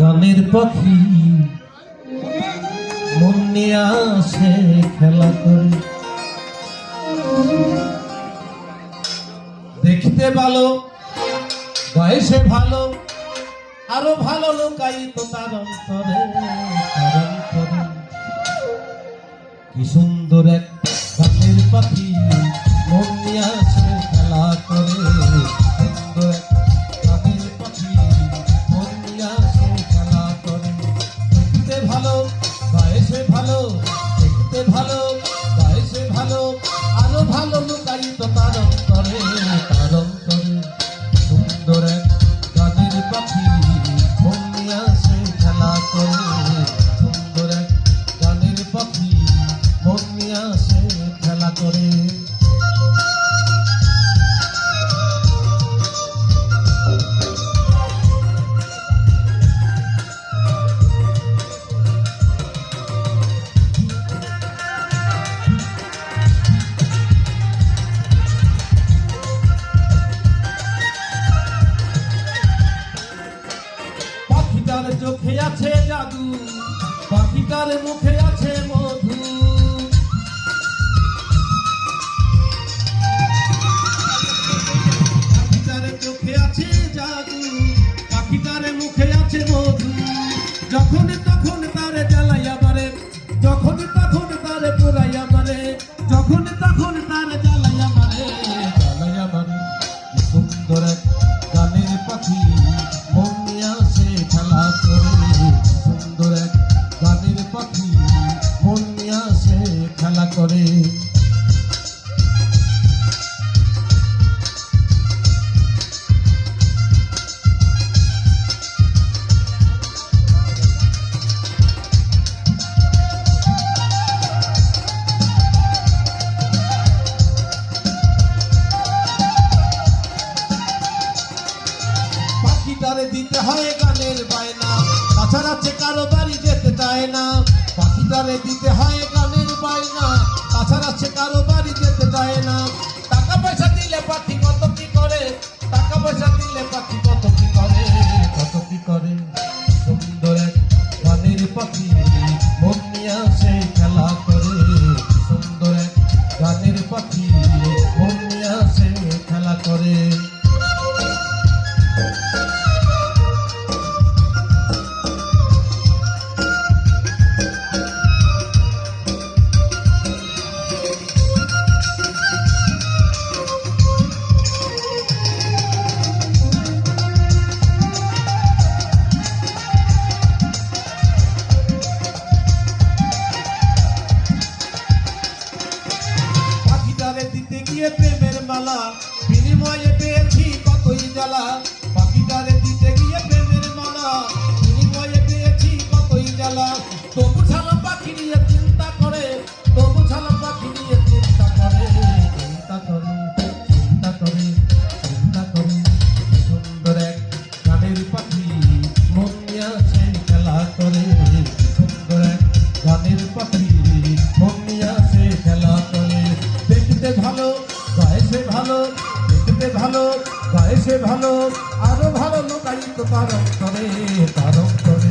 গানের পাখি মন নিয়ে আসে খেলা করে। দেখতে ভালো, বয়সে ভালো, আরও ভালো লোকাই তো তার অন্তরে তার অন্তরে। কি সুন্দর এক গানের পাখি ভালো, বয়সে ভালো, দেখতে ভালো, বয়সে ভালো, আরও ভালো লোকাই তো তার অন্তরে তার অন্তরে সুন্দর পাখি মন আসে খেলা করে। পাখিটার মুখে আছে মধু। পাখিটার চোখে আছে জাদু। পাখিটার মুখে আছে মধু। যখন তখন তারে জ্বালাইয়া মারে। যখন তখন তারে পুরাইয়া মারে। যখন তখন তারে জ্বালাইয়া মারে। জ্বালাইয়া মারে। সুন্দর পাখি মন নিয়ে আসে খেলা করে। পাখিটারে দিতে হয় গানের বায়না। তাছাড়া সে কারও বাড়ি যেতে চায় না, পাখিটারে দিতে হয় গানের বায়না। তাছাড়া সে কারও বাড়ি যেতে চায় না। টাকা পয়সা দিলে পাখি কত কি করে? টাকা পয়সা দিতে গিয়ে প্রেমের মালা বিনিময়ে পেয়েছি কতই জ্বালা। পাখিটারে দেখতে ভালো বয়সে ভালো আরও ভালো লোকাই তো তার অন্তরে তার অন্তরে